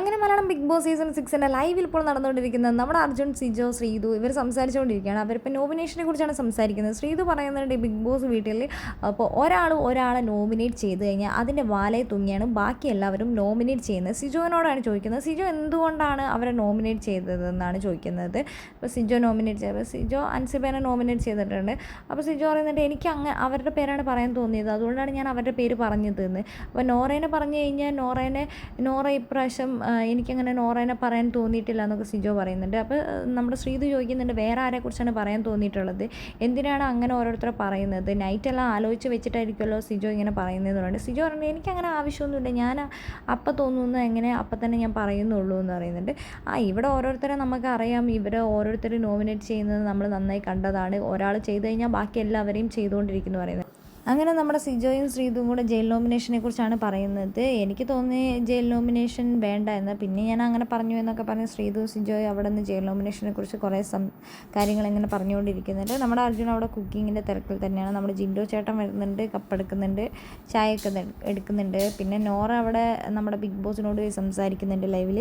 അങ്ങനെ Malayalam Big Boss season സിക്സിന്റെ ലൈവിൽ ഇപ്പോൾ നടന്നുകൊണ്ടിരിക്കുന്ന നമ്മുടെ അർജുൻ സിജോ ശ്രീതു ഇവർ സംസാരിച്ചുകൊണ്ടിരിക്കുകയാണ്. അവരിപ്പോൾ നോമിനേഷനെ കുറിച്ചാണ് സംസാരിക്കുന്നത്. ശ്രീതു പറയുന്നുണ്ട് ബിഗ് ബോസ് വീട്ടിൽ അപ്പോൾ ഒരാൾ ഒരാളെ നോമിനേറ്റ് ചെയ്ത് കഴിഞ്ഞാൽ അതിന്റെ വാലയെ തുങ്ങിയാണ് ബാക്കി എല്ലാവരും നോമിനേറ്റ് ചെയ്യുന്നത്. സിജോനോടാണ് ചോദിക്കുന്നത് സിജോ എന്തുകൊണ്ടാണ് അവരെ നോമിനേറ്റ് ചെയ്തതെന്നാണ് ചോദിക്കുന്നത്. അപ്പോൾ സിജോ നോമിനേറ്റ് ചെയ്തത് സിജോ അൻസിബേനെ നോമിനേറ്റ് ചെയ്തിട്ടുണ്ട്. അപ്പോൾ സിജോ പറയുന്നുണ്ട് എനിക്ക് അങ്ങ് അവരുടെ പേരാണ് പറയാൻ തോന്നിയത് അതുകൊണ്ടാണ് ഞാൻ അവരുടെ പേര് പറഞ്ഞത് എന്ന് അപ്പോൾ നോറേനെ പറഞ്ഞു കഴിഞ്ഞാൽ നോറേനെ നോറ ഇപ്രാവശ്യം എനിക്കങ്ങനെ നോറേനെ പറയാൻ തോന്നിയിട്ടില്ല എന്നൊക്കെ സിജോ പറയുന്നുണ്ട്. അപ്പോൾ നമ്മുടെ ശ്രീതു ചോദിക്കുന്നുണ്ട് വേറെ ആരെക്കുറിച്ചാണ് പറയാൻ തോന്നിയിട്ടുള്ളത്? എന്തിനാണ് അങ്ങനെ ഓരോരുത്തരെ പറയുന്നത്? നൈറ്റെല്ലാം ആലോചിച്ച് വെച്ചിട്ടായിരിക്കുമല്ലോ സിജോ ഇങ്ങനെ പറയുന്നതെന്ന് പറയുന്നത് സിജോ പറയുന്നത് എനിക്കങ്ങനെ ആവശ്യമൊന്നുമില്ല. ഞാൻ അപ്പം തോന്നുന്നു എങ്ങനെ അപ്പം തന്നെ ഞാൻ പറയുന്നുള്ളൂ എന്ന് പറയുന്നുണ്ട്. ആ ഇവിടെ ഓരോരുത്തരെ നമുക്ക് അറിയാം. ഇവരെ ഓരോരുത്തർ നോമിനേറ്റ് ചെയ്യുന്നത് നമ്മൾ നന്നായി കണ്ടതാണ്. ഒരാൾ ചെയ്തു കഴിഞ്ഞാൽ ബാക്കി എല്ലാവരെയും ചെയ്തുകൊണ്ടിരിക്കുന്നു പറയുന്നത്. അങ്ങനെ നമ്മുടെ സിജോയും ശ്രീതും കൂടെ ജയിൽ നോമിനേഷനെ കുറിച്ചാണ് പറയുന്നത്. എനിക്ക് തോന്നി ജയിൽ നോമിനേഷൻ വേണ്ട എന്ന്. പിന്നെ ഞാൻ അങ്ങനെ പറഞ്ഞു എന്നൊക്കെ പറഞ്ഞ് ശ്രീതു സിജോയ് അവിടെ നിന്ന് ജയിൽ നോമിനേഷനെ കുറിച്ച് കുറേ സം കാര്യങ്ങൾ ഇങ്ങനെ പറഞ്ഞുകൊണ്ടിരിക്കുന്നുണ്ട്. നമ്മുടെ അർജുൻ അവിടെ കുക്കിങ്ങിന്റെ തിരക്കിൽ തന്നെയാണ്. നമ്മുടെ ജിൻഡോ ചേട്ടൻ വരുന്നുണ്ട് കപ്പെടുക്കുന്നുണ്ട് ചായ ഒക്കെ എടുക്കുന്നുണ്ട്. പിന്നെ നോറ അവിടെ നമ്മുടെ ബിഗ് ബോസിനോട് സംസാരിക്കുന്നുണ്ട് ലൈവിൽ